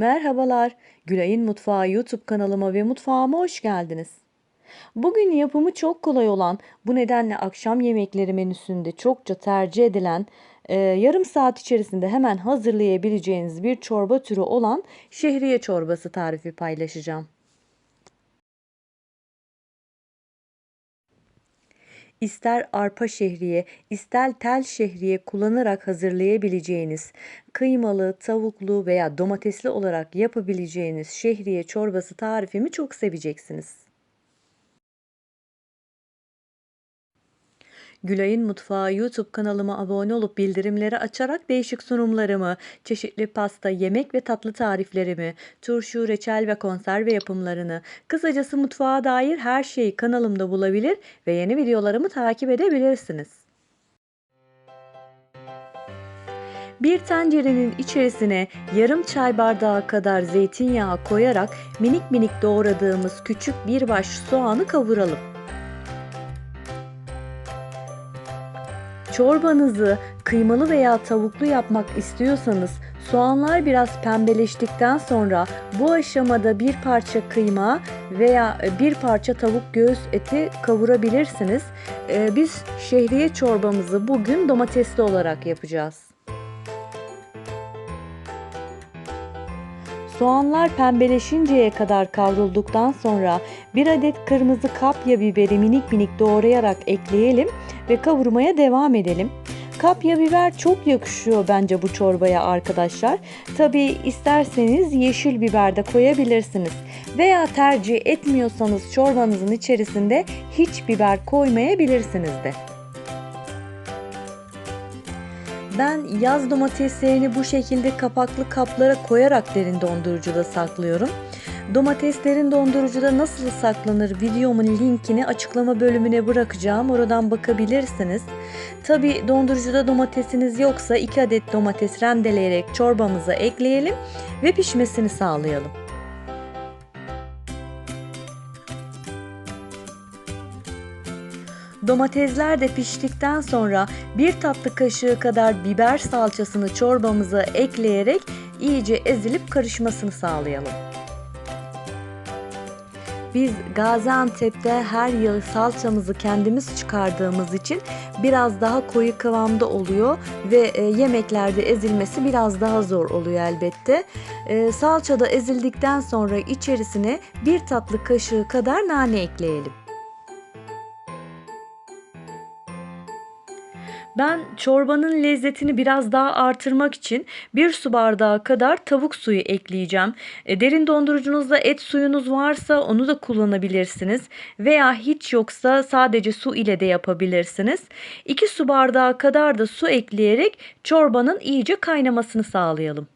Merhabalar, Gülay'ın Mutfağı YouTube kanalıma ve mutfağıma hoş geldiniz. Bugün yapımı çok kolay olan, bu nedenle akşam yemekleri menüsünde çokça tercih edilen, e, yarım saat içerisinde hemen hazırlayabileceğiniz bir çorba türü olan şehriye çorbası tarifi paylaşacağım. İster arpa şehriye, ister tel şehriye kullanarak hazırlayabileceğiniz, kıymalı, tavuklu veya domatesli olarak yapabileceğiniz şehriye çorbası tarifimi çok seveceksiniz. Gülay'ın Mutfağı YouTube kanalıma abone olup bildirimleri açarak değişik sunumlarımı, çeşitli pasta, yemek ve tatlı tariflerimi, turşu, reçel ve konserve yapımlarını, kısacası mutfağa dair her şeyi kanalımda bulabilir ve yeni videolarımı takip edebilirsiniz. Bir tencerenin içerisine yarım çay bardağı kadar zeytinyağı koyarak minik minik doğradığımız küçük bir baş soğanı kavuralım. Çorbanızı kıymalı veya tavuklu yapmak istiyorsanız soğanlar biraz pembeleştikten sonra bu aşamada bir parça kıyma veya bir parça tavuk göğüs eti kavurabilirsiniz. Ee, biz şehriye çorbamızı bugün domatesli olarak yapacağız. Soğanlar pembeleşinceye kadar kavrulduktan sonra bir adet kırmızı kapya biberi minik minik doğrayarak ekleyelim ve kavurmaya devam edelim. Kapya biber çok yakışıyor bence bu çorbaya arkadaşlar. Tabi isterseniz yeşil biber de koyabilirsiniz. Veya tercih etmiyorsanız çorbanızın içerisinde hiç biber koymayabilirsiniz de. Ben yaz domateslerini bu şekilde kapaklı kaplara koyarak derin dondurucuda saklıyorum. Domateslerin dondurucuda nasıl saklanır videomun linkini açıklama bölümüne bırakacağım. Oradan bakabilirsiniz. Tabi dondurucuda domatesiniz yoksa 2 adet domates rendeleyerek çorbamıza ekleyelim ve pişmesini sağlayalım. Domatesler de piştikten sonra bir tatlı kaşığı kadar biber salçasını çorbamıza ekleyerek iyice ezilip karışmasını sağlayalım. Biz Gaziantep'te her yıl salçamızı kendimiz çıkardığımız için biraz daha koyu kıvamda oluyor ve e, yemeklerde ezilmesi biraz daha zor oluyor elbette. E, salça da ezildikten sonra içerisine bir tatlı kaşığı kadar nane ekleyelim. Ben çorbanın lezzetini biraz daha artırmak için bir su bardağı kadar tavuk suyu ekleyeceğim. E, derin dondurucunuzda et suyunuz varsa onu da kullanabilirsiniz. Veya hiç yoksa sadece su ile de yapabilirsiniz. 2 su bardağı kadar da su ekleyerek çorbanın iyice kaynamasını sağlayalım.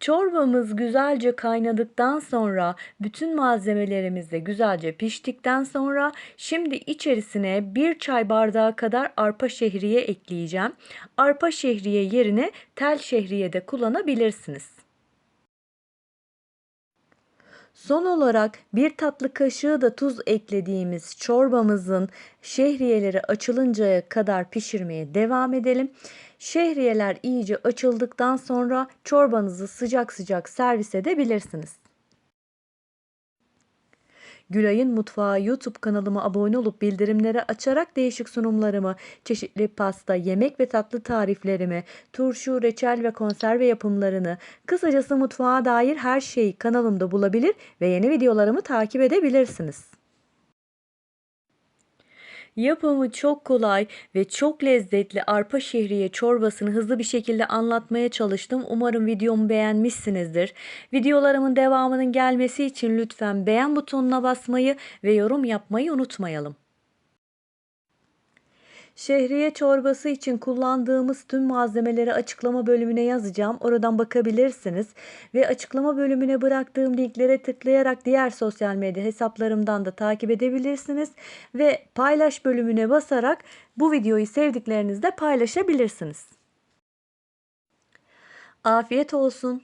Çorbamız güzelce kaynadıktan sonra bütün malzemelerimiz de güzelce piştikten sonra şimdi içerisine bir çay bardağı kadar arpa şehriye ekleyeceğim. Arpa şehriye yerine tel şehriye de kullanabilirsiniz. Son olarak bir tatlı kaşığı da tuz eklediğimiz çorbamızın şehriyeleri açılıncaya kadar pişirmeye devam edelim. Şehriyeler iyice açıldıktan sonra çorbanızı sıcak sıcak servis edebilirsiniz. Gülay'ın Mutfağı YouTube kanalıma abone olup bildirimleri açarak değişik sunumlarımı, çeşitli pasta, yemek ve tatlı tariflerimi, turşu, reçel ve konserve yapımlarını, kısacası mutfağa dair her şeyi kanalımda bulabilir ve yeni videolarımı takip edebilirsiniz. Yapımı çok kolay ve çok lezzetli arpa şehriye çorbasını hızlı bir şekilde anlatmaya çalıştım. Umarım videomu beğenmişsinizdir. Videolarımın devamının gelmesi için lütfen beğen butonuna basmayı ve yorum yapmayı unutmayalım. Şehriye çorbası için kullandığımız tüm malzemeleri açıklama bölümüne yazacağım. Oradan bakabilirsiniz. Ve açıklama bölümüne bıraktığım linklere tıklayarak diğer sosyal medya hesaplarımdan da takip edebilirsiniz. Ve paylaş bölümüne basarak bu videoyu sevdiklerinizle paylaşabilirsiniz. Afiyet olsun.